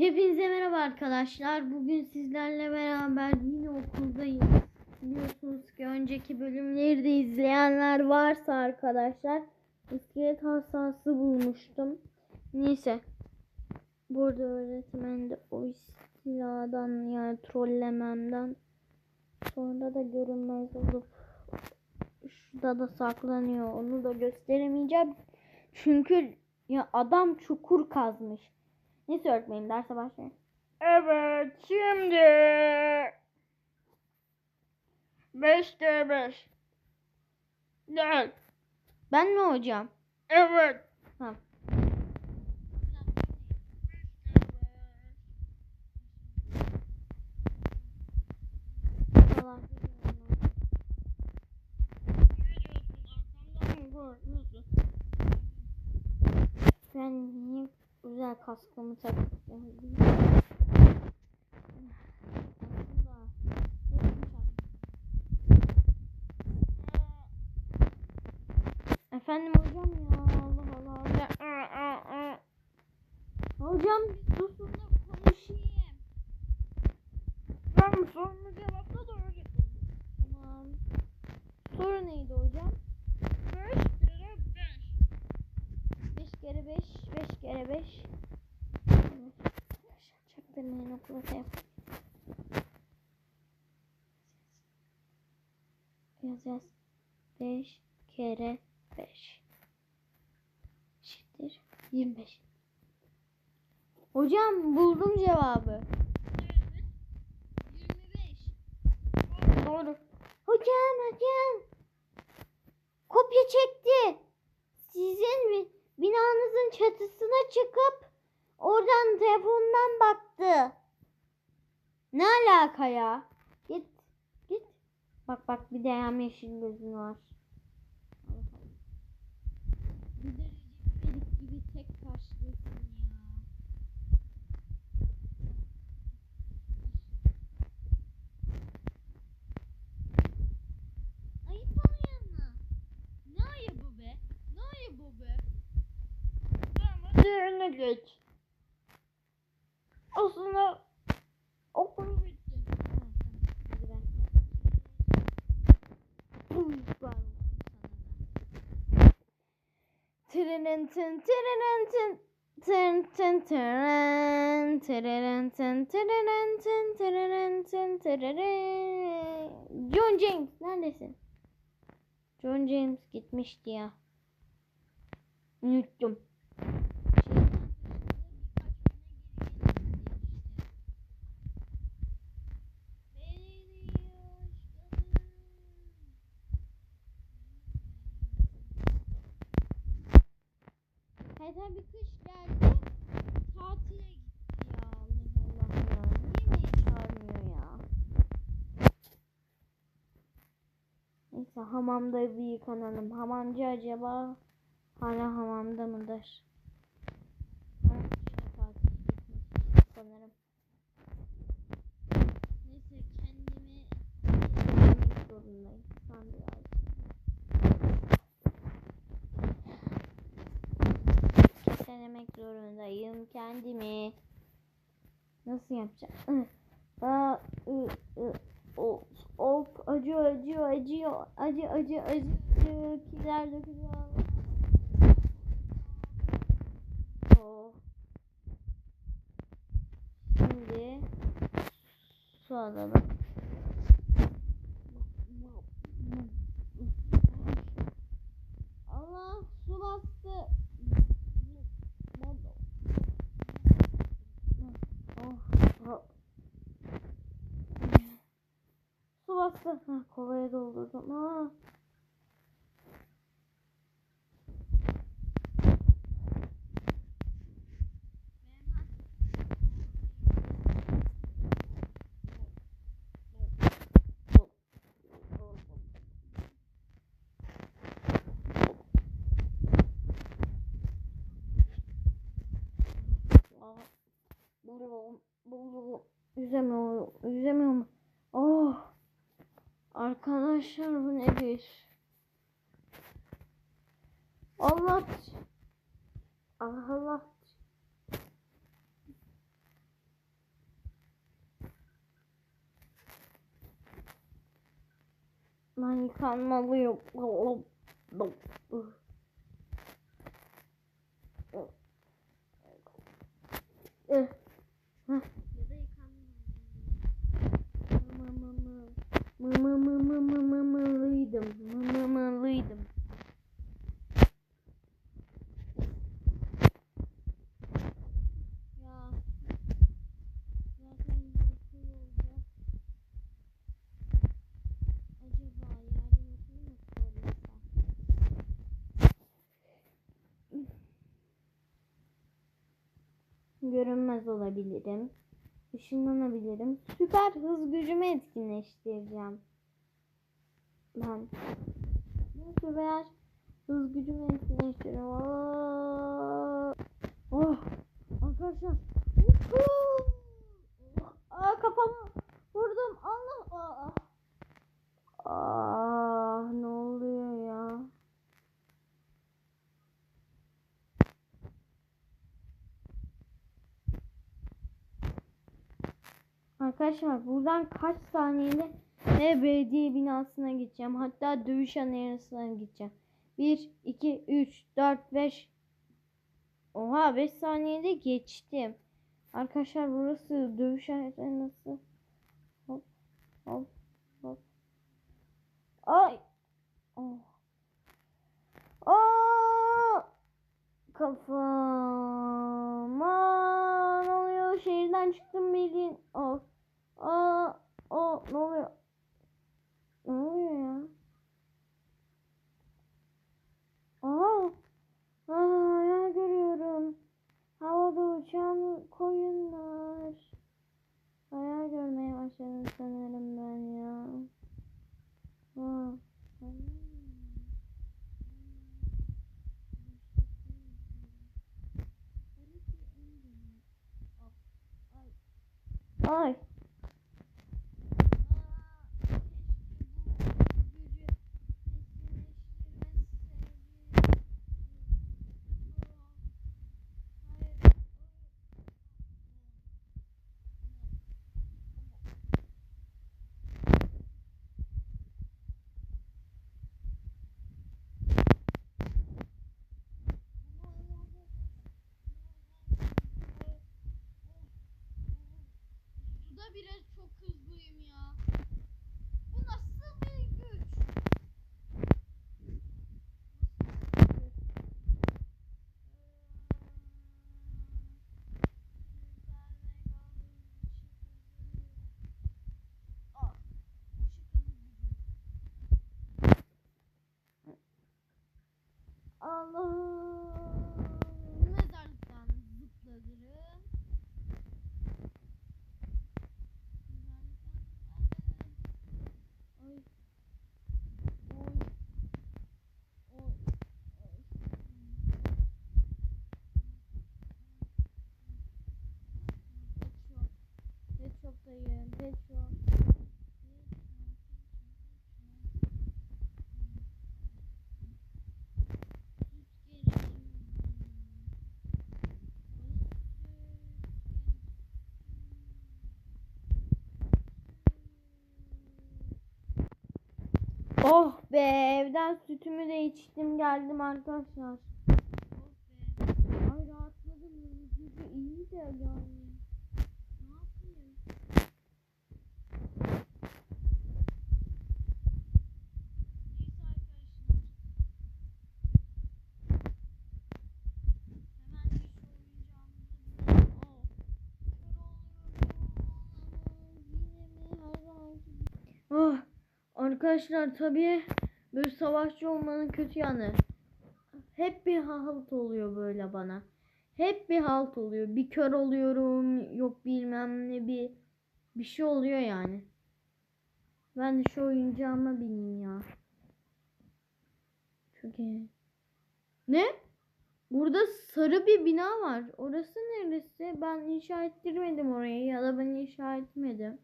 Hepinize merhaba arkadaşlar. Bugün sizlerle beraber yine okuldayız. Biliyorsunuz ki önceki bölümleri de izleyenler varsa arkadaşlar iskelet hastası bulmuştum. Neyse. Burada öğretmen de o istiladan yani trollememden sonra da görünmez olup şurada da saklanıyor. Onu da gösteremeyeceğim. Çünkü ya adam çukur kazmış. Neyse öğretmenim derse başlayalım. Evet şimdi 5'te 5. Gel. Ben mi hocam? Evet. Tamam. Falan. Ben niye güzel kaskımı takıp Efendim hocam ya Allah Allah. Hocam bir susun da konuşayım. Ben sorunu cevapla da öğretmenim. Tamam. Soru neydi hocam? 5 kere 5. 5 kere 5, 5 kere 5. Telefon. Yazacağız. 5 kere 5. Eşittir 25. Hocam buldum cevabı. 25. Doğru. Hocam hocam. Kopya çekti. Sizin bi- binanızın çatısına çıkıp oradan telefondan baktı. Ne alaka ya? Git. Git. Bak bak bir de yeşil gözün var. Bir de Recep gibi tek kaşlısın ya. Ayıp oluyor mu? Ne ayıbı be? Ne ayıbı be? Tamam diğerine geç. Aslında sana da. Tırırın tın tırırın tın. Tın tın tırın, tırırın tın tırırın tın tırırın tın tırırın. John James neredesin? John James gitmişti ya. Unuttum. Hayır bir kış geldi. Tatile gitti ya. Allah Allah ya. Niye beni çağırmıyor ya? Neyse hamamda bir yıkanalım. Hamamcı acaba hala hamamda mıdır? Gitmiş sanırım. Neyse kendimi zorundayım. Ben biraz. Denemek zorundayım kendimi. Nasıl yapacağım? Aa, ı, ı, of, of, acıyor, acıyor, acıyor, acı, acı, acı, acı, kiler dökülüyor. Oh. Şimdi su alalım. Allah su. Oh, oh. Bastı. Ha, kovaya doldurdum. Aa. Bulurum, bulurum. Yüzemiyorum, yüzemiyorum. Arkadaşlar bu nedir? Allah Allah Ben yıkanmalıyım. Ya da yıkanmalıyım. Mama mama. Mama Olabilirim. Işınlanabilirim. Süper hız gücümü etkinleştireceğim. Ben süper hız gücümü etkinleştiriyorum. Aa! Oh! Arkadaşlar. Aa kafama vurdum. Allah. Aa. Aa, ne oluyor ya? Arkadaşlar buradan kaç saniyede ve belediye binasına gideceğim. Hatta dövüş arenasına gideceğim. 1, 2, 3, 4, 5. Oha 5 saniyede geçtim. Arkadaşlar burası dövüş arenası. Hop hop hop. Ay. Oh. Aa! Kafama ne oluyor? Şehirden çıktım bildiğin. Oh. Aa, o ne oluyor? Ne oluyor ya? Aa, aa hayal görüyorum. Havada uçan koyunlar. Hayal görmeye başladım sanırım ben ya. Aa, ay. Pet shop'tayım. Pet shop. Süt gelelim. Oh be evden sütümü de içtim geldim arkadaşlar. Ay rahatladım. Gücü iyi de yani. Ne yapayım? Neyse arkadaşlar. Hemen iş oynayacağımızı bilelim. Oh. Kör oluyorum. Yine mi her zamanki gibi? Oh arkadaşlar tabii böyle savaşçı olmanın kötü yanı. Hep bir halt oluyor böyle bana. Hep bir halt oluyor. Bir kör oluyorum. Yok bilmem ne bir bir şey oluyor yani. Ben de şu oyuncağıma bineyim ya. Çok. Ne? Burada sarı bir bina var. Orası neresi? Ben inşa ettirmedim orayı ya da ben inşa etmedim.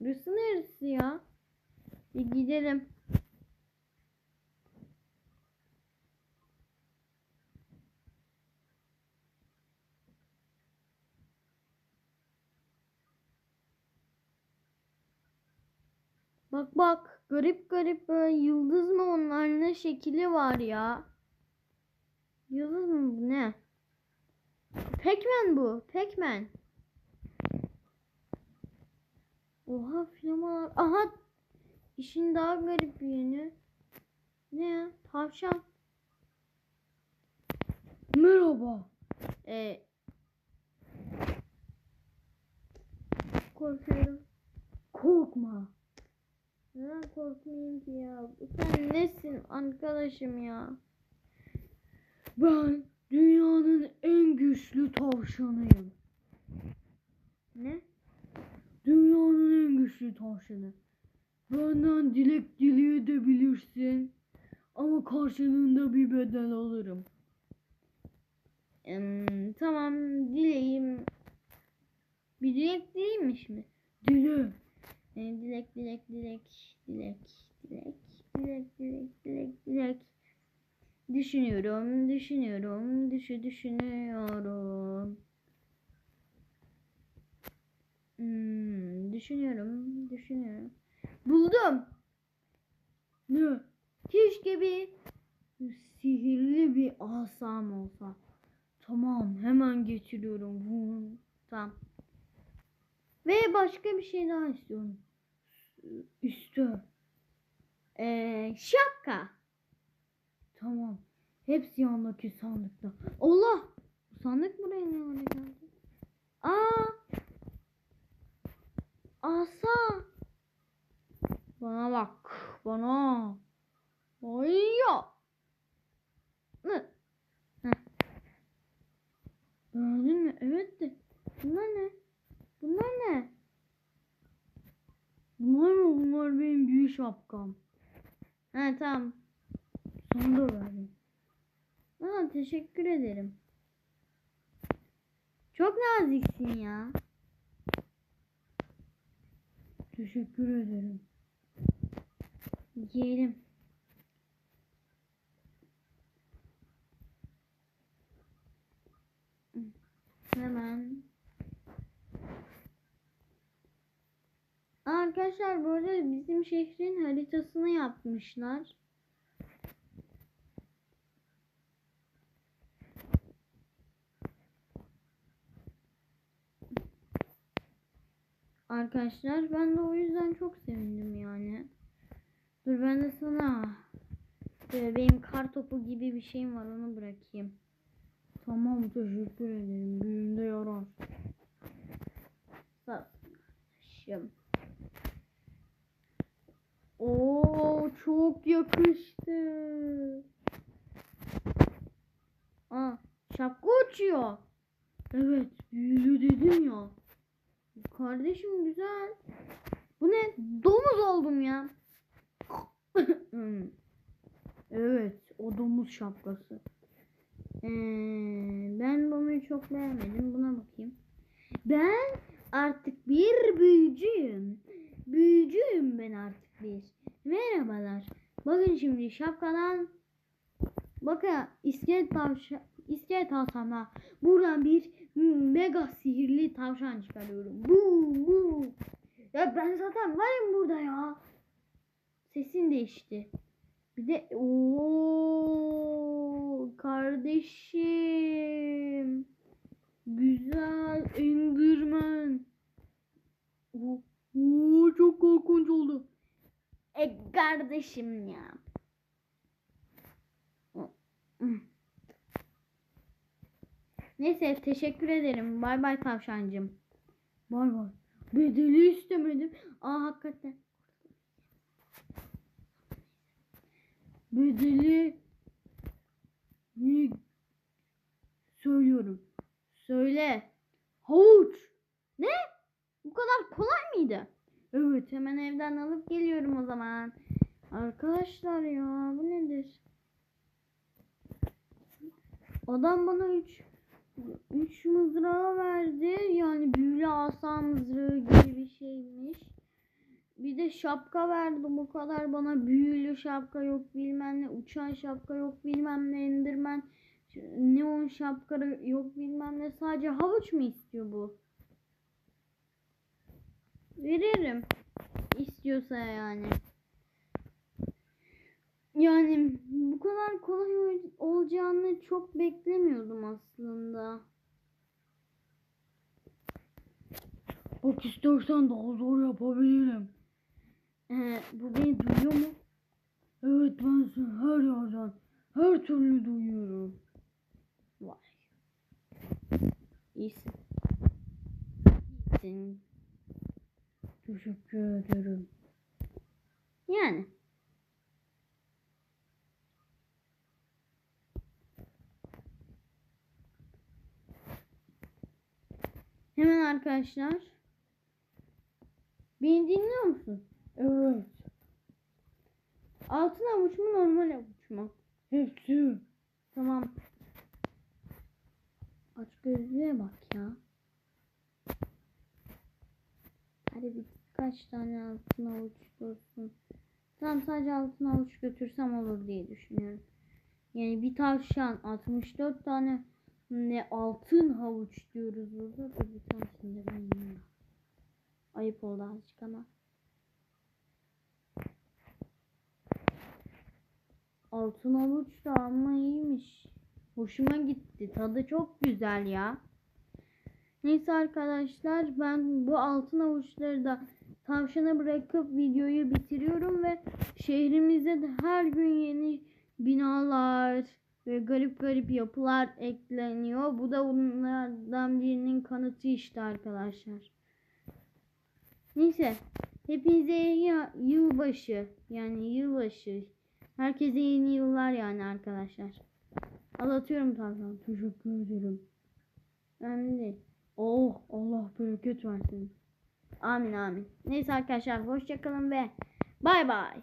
Burası neresi ya? Bir gidelim. Bak bak garip garip böyle yıldız mı onların ne şekli var ya. Yıldız mı bu ne? Pekmen bu. Pekmen. Oha flamalar. Aha. İşin daha garip bir yönü. Ne ya? Tavşan. Merhaba. Ee, korkuyorum. Korkma. Neden korkmayayım ki ya? Sen nesin arkadaşım ya? Ben dünyanın en güçlü tavşanıyım. Ne? Dünyanın en güçlü tavşanı. Benden dilek dileyebilirsin. Ama karşılığında bir bedel alırım. Em, tamam dileyim. Bir dilek değilmiş mi? Dile. E, dilek dilek dilek dilek dilek dilek dilek dilek dilek. Düşünüyorum, düşünüyorum, düşü düşünüyorum. Hmm, düşünüyorum, düşünüyorum. Buldum. Ne? Keşke bir sihirli bir asam olsa. Tamam, hemen getiriyorum. Tamam. Ve başka bir şey daha istiyorum. Üstü. Ee, şapka. Tamam. Hepsi yandaki sandıkta. Allah! Sandık buraya ne hale geldi? Aa! Asa! Bana bak. Bana. Ayya! Ne? Heh. Gördün mü? Evet de. Bunlar ne? Bunlar ne? Bunlar mı? Bunlar benim büyük şapkam. Ha tamam. Sana da verdim. Aa, teşekkür ederim. Çok naziksin ya. Teşekkür ederim. Yiyelim. Hemen. Arkadaşlar bu arada bizim şehrin haritasını yapmışlar. Arkadaşlar ben de o yüzden çok sevindim yani. Dur ben de sana böyle benim kar topu gibi bir şeyim var onu bırakayım. Tamam teşekkür ederim. Büyüğünde yarar. Kardeşim. Oo çok yakıştı. Aa şapka uçuyor. Evet büyülü dedim ya. Kardeşim güzel. Bu ne? Domuz oldum ya. Hmm. evet o domuz şapkası. Ee, ben bunu çok beğenmedim. Buna bakayım. Ben artık bir büyücüyüm. Büyücüyüm ben artık bir. Merhabalar. Bakın şimdi şapkadan bakın iskelet tavşan iskelet alsam buradan bir mega sihirli tavşan çıkarıyorum. Bu bu. Ya ben zaten varım burada ya. Sesin değişti. Bir de o kardeşim. Güzel Enderman. Oo, oo, çok korkunç oldu. E kardeşim ya. Neyse teşekkür ederim. Bay bay tavşancım. Bay bay. Bedeli istemedim. Aa hakikaten. Bedeli ne söylüyorum. Söyle. Havuç. Ne? Bu kadar kolay mıydı? Evet hemen evden alıp geliyorum o zaman. Arkadaşlar ya bu nedir? Adam bana 3 3 mızrağı verdi. Yani büyülü asa mızrağı gibi bir şeymiş. Bir de şapka verdi bu kadar bana büyülü şapka yok bilmem ne uçan şapka yok bilmem ne indirmen neon şapka yok bilmem ne sadece havuç mu istiyor bu? Veririm. istiyorsa yani. Yani bu kadar kolay ol- olacağını çok beklemiyordum aslında. Bak istersen daha zor yapabilirim. Ee, bu beni duyuyor mu? Evet ben seni her yerden, her türlü duyuyorum. Vay. İyisin. İyisin. Teşekkür ederim. Yani. Hemen arkadaşlar. Beni dinliyor musun? Evet. Altın avuç mu normal avuç mu? Hepsi. Tamam. Aç gözlüğe bak ya. Hadi bir kaç tane altın avuç olsun. Tamam sadece altın avuç götürsem olur diye düşünüyorum. Yani bir tavşan 64 tane ne altın havuç diyoruz burada da bir tanesini ben yiyeyim. Ayıp oldu azıcık ama. Altın avuç da ama iyiymiş. Hoşuma gitti. Tadı çok güzel ya. Neyse arkadaşlar ben bu altın avuçları da tavşana bırakıp videoyu bitiriyorum ve şehrimize de her gün yeni binalar ve garip garip yapılar ekleniyor. Bu da bunlardan birinin kanıtı işte arkadaşlar. Neyse hepinize iyi yılbaşı yani yılbaşı Herkese yeni yıllar yani arkadaşlar. Anlatıyorum tavşan. Teşekkür ederim. Önemli değil. Oh Allah bereket versin. Amin amin. Neyse arkadaşlar hoşçakalın ve bay bay.